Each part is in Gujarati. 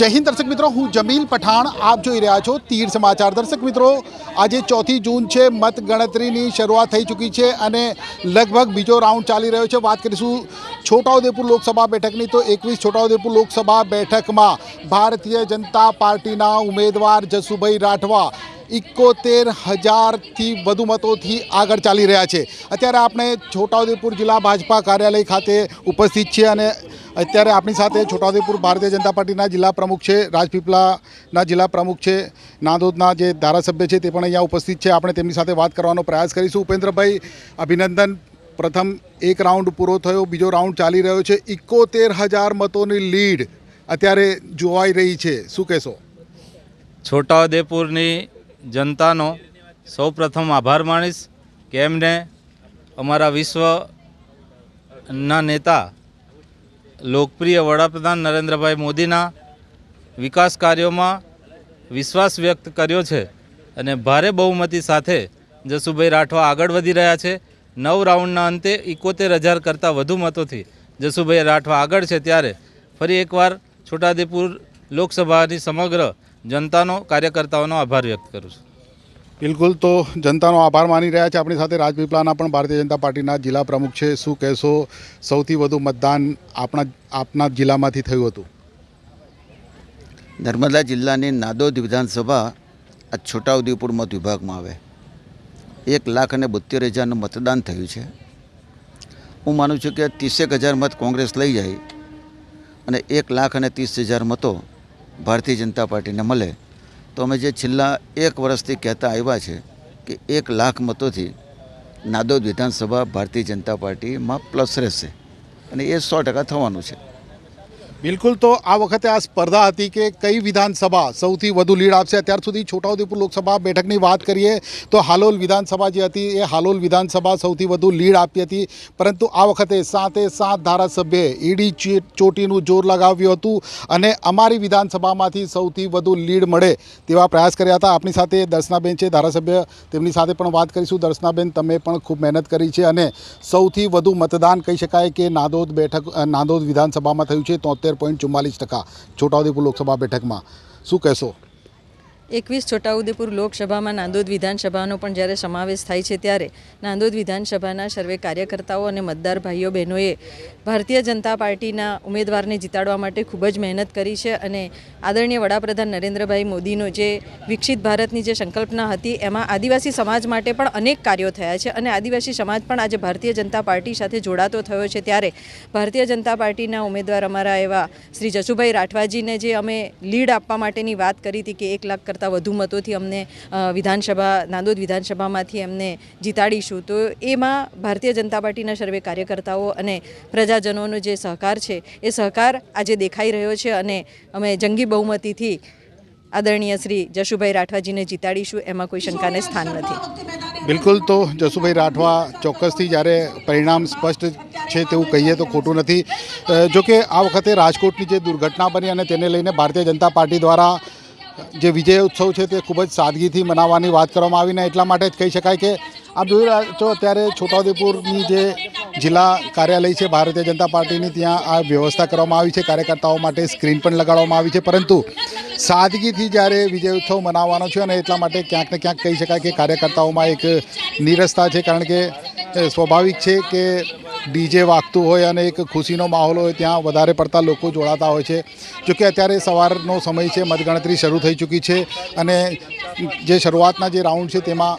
જય હિન્દ દર્શક મિત્રો, હું જમીલ પઠાણ. આપ જોઈ રહ્યા છો તીર સમાચાર. દર્શક મિત્રો, આજે ચોથી જૂન છે, મતગણતરીની શરૂઆત થઈ ચૂકી છે અને લગભગ બીજો રાઉન્ડ ચાલી રહ્યો છે. વાત કરીશું છોટાઉદેપુર લોકસભા બેઠકની તો એકવીસ છોટાઉદેપુર લોકસભા બેઠકમાં ભારતીય જનતા પાર્ટીના ઉમેદવાર જસુભાઈ રાઠવા ઇકોતેર હજારથી વધુ મતોથી આગળ ચાલી રહ્યા છે. અત્યારે આપણે છોટાઉદેપુર જિલ્લા ભાજપા કાર્યાલય ખાતે ઉપસ્થિત છીએ અને અત્યારે આપણી સાથે છોટાઉદેપુર ભારતીય જનતા પાર્ટીના જિલ્લા પ્રમુખ છે, રાજપીપળાના જિલ્લા પ્રમુખ છે, નાંદોદના જે ધારાસભ્ય છે તે પણ અહીંયા ઉપસ્થિત છે. આપણે તેમની સાથે વાત કરવાનો પ્રયાસ કરીશું. ઉપેન્દ્રભાઈ, અભિનંદન. પ્રથમ એક રાઉન્ડ પૂરો થયો, બીજો રાઉન્ડ ચાલી રહ્યો છે. ઇકોતેર હજાર મતોની લીડ અત્યારે જોવાઈ રહી છે. શું કહેશો? છોટાઉદેપુરની જનતાનો સૌ પ્રથમ આભાર માણીશ કે એમને અમારા વિશ્વના નેતા, લોકપ્રિય વડાપ્રધાન નરેન્દ્રભાઈ મોદીના વિકાસ કાર્યોમાં વિશ્વાસ વ્યક્ત કર્યો છે અને ભારે બહુમતી સાથે જસુભાઈ રાઠવા આગળ વધી રહ્યા છે. નવ રાઉન્ડના અંતે એકોતેર હજાર કરતાં વધુ મતોથી જસુભાઈ રાઠવા આગળ છે ત્યારે ફરી એકવાર છોટાઉદેપુર લોકસભાની સમગ્ર જનતાનો કાર્યકર્તાઓનો આભાર વ્યક્ત કરું છું. બિલકુલ તો જનતાનો આભાર માની રહ્યા છે. આપણી સાથે રાજપીપળાના પણ ભારતીય જનતા પાર્ટીના જિલ્લા પ્રમુખ છે. શું કહેશો? સૌથી વધુ મતદાન આપણા આપના જિલ્લામાંથી થયું હતું? નર્મદા જિલ્લાની નાદોદ વિધાનસભા આ છોટાઉદેપુર મત વિભાગમાં આવે. એક લાખ અને બોત્તેર હજારનું મતદાન થયું છે. હું માનું છું કે ત્રીસેક હજાર મત કોંગ્રેસ લઈ જાય અને એક લાખ અને ત્રીસ હજાર મતો ભારતીય જનતા પાર્ટીને મળે. તો અમે જે છેલ્લા એક વર્ષથી કહેતા આવ્યા છે કે એક લાખ મતોથી નાદોદ વિધાનસભા ભારતીય જનતા પાર્ટીમાં પ્લસ રહેશે. અને એ સો ટકા થવાનું છે. બિલકુલ તો આ વખતે આ સ્પર્ધા હતી કે કઈ વિધાનસભા સૌથી વધુ લીડ આપશે? અત્યાર સુધી છોટાઉદેપુર લોકસભા બેઠકની વાત કરીએ તો હાલોલ વિધાનસભા જે હતી એ હાલોલ વિધાનસભા સૌથી વધુ લીડ આપી હતી. પરંતુ આ વખતે સાતે સાત ધારાસભ્યે ઈડી ચોટીનું જોર લગાવ્યું હતું અને અમારી વિધાનસભામાંથી સૌથી વધુ લીડ મળે તેવા પ્રયાસ કર્યા હતા. આપણી સાથે દર્શનાબેન છે, ધારાસભ્ય. તેમની સાથે પણ વાત કરીશું. દર્શનાબેન, તમે પણ ખૂબ મહેનત કરી છે અને સૌથી વધુ મતદાન કહી શકાય કે નાદોદ બેઠક નાદોદ વિધાનસભામાં થયું છે, તોતેર પોઈન્ટ ચુમ્માલીસ ટકા. છોટાઉદેપુર લોકસભા બેઠકમાં. શું કહેશો? એકવીસ છોટાઉદેપુર લોકસભામાં નાંદોદ વિધાનસભાનો પણ જ્યારે સમાવેશ થાય છે ત્યારે નાંદોદ વિધાનસભાના સર્વે કાર્યકર્તાઓ અને મતદાર ભાઈઓ બહેનોએ ભારતીય જનતા પાર્ટીના ઉમેદવારને જીતાડવા માટે ખૂબ જ મહેનત કરી છે અને આદરણીય વડાપ્રધાન નરેન્દ્રભાઈ મોદીનો જે વિકસિત ભારતની જે સંકલ્પના હતી, એમાં આદિવાસી સમાજ માટે પણ અનેક કાર્યો થયા છે અને આદિવાસી સમાજ પણ આજે ભારતીય જનતા પાર્ટી સાથે જોડાતો થયો છે. ત્યારે ભારતીય જનતા પાર્ટીના ઉમેદવાર અમારા એવા શ્રી જસુભાઈ રાઠવાજીને જે અમે લીડ આપવા માટેની વાત કરી હતી કે એક લાખ કરતાં વધુ મતોથી અમને વિધાનસભા, નાંદોદ વિધાનસભામાંથી એમને જીતાડીશું. તો એમાં ભારતીય જનતા પાર્ટીના સર્વે કાર્યકર્તાઓ અને પ્રજાજનોનો જે સહકાર છે, એ સહકાર આજે દેખાઈ રહ્યો છે અને અમે જંગી બહુમતીથી આદરણીય શ્રી જશુભાઈ રાઠવાજીને જીતાડીશું. એમાં કોઈ શંકાને સ્થાન નથી. બિલકુલ તો જશુભાઈ રાઠવા ચોક્કસથી જ્યારે પરિણામ સ્પષ્ટ છે તેવું કહીએ તો ખોટું નથી. જોકે આ વખતે રાજકોટની જે દુર્ઘટના બની અને તેને લઈને ભારતીય જનતા પાર્ટી દ્વારા જે વિજય ઉત્સવ છે તે ખૂબ જ સાદગીથી મનાવવાની વાત કરવામાં આવીને એટલા માટે જ કહી શકાય કે આપ જોઈ રહ્યા છો અત્યારે છોટાઉદેપુરની જે જિલ્લા કાર્યાલય છે, ભારતીય જનતા પાર્ટીની, ત્યાં આ વ્યવસ્થા કરવામાં આવી છે. કાર્યકર્તાઓ માટે સ્ક્રીન પણ લગાડવામાં આવી છે. પરંતુ સાદગીથી જ્યારે વિજય ઉત્સવ મનાવવાનો છે અને એટલા માટે ક્યાંક ને ક્યાંક કહી શકાય કે કાર્યકર્તાઓમાં એક નિરસતા છે. કારણ કે સ્વાભાવિક છે કે ડીજે વાગતું હોય અને એક ખુશીનો માહોલ હોય, ત્યાં વધારે પડતા લોકો જોડાતા હોય છે. જોકે અત્યારે સવારનો સમય છે, મતગણતરી શરૂ થઈ ચૂકી છે અને જે શરૂઆતના જે રાઉન્ડ છે તેમાં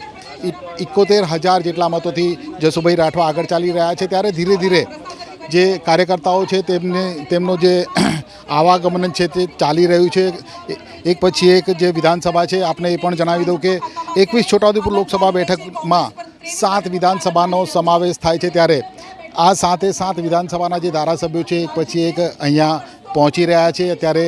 ઇકોતેર હજાર જેટલા મતોથી જસુભાઈ રાઠવા આગળ ચાલી રહ્યા છે. ત્યારે ધીરે ધીરે જે કાર્યકર્તાઓ છે તેમને, તેમનો જે આવાગમન છે તે ચાલી રહ્યું છે. એક પછી એક જે વિધાનસભા છે, આપને એ પણ જણાવી દઉં કે એકવીસ છોટાઉદેપુર લોકસભા બેઠકમાં સાત વિધાનસભાનો સમાવેશ થાય છે ત્યારે આ સાતે સાત વિધાનસભાના જે ધારાસભ્યો છે, એક પછી એક અહીંયા પહોંચી રહ્યા છે. અત્યારે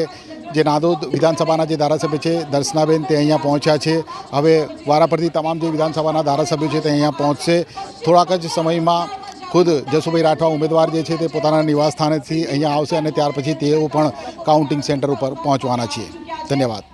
જે નાદોદ વિધાનસભાના જે ધારાસભ્ય છે, દર્શનાબેન તે અહીંયા પહોંચ્યા છે. હવે વારાફરતી તમામ જે વિધાનસભાના ધારાસભ્યો છે તે અહીંયા પહોંચશે. થોડાક જ સમયમાં ખુદ જસુભાઈ રાઠવા ઉમેદવાર જે છે તે પોતાના નિવાસ સ્થાનેથી અહીંયા આવશે અને ત્યાર પછી તેઓ પણ કાઉન્ટિંગ સેન્ટર ઉપર પહોંચવાના છે. ધન્યવાદ.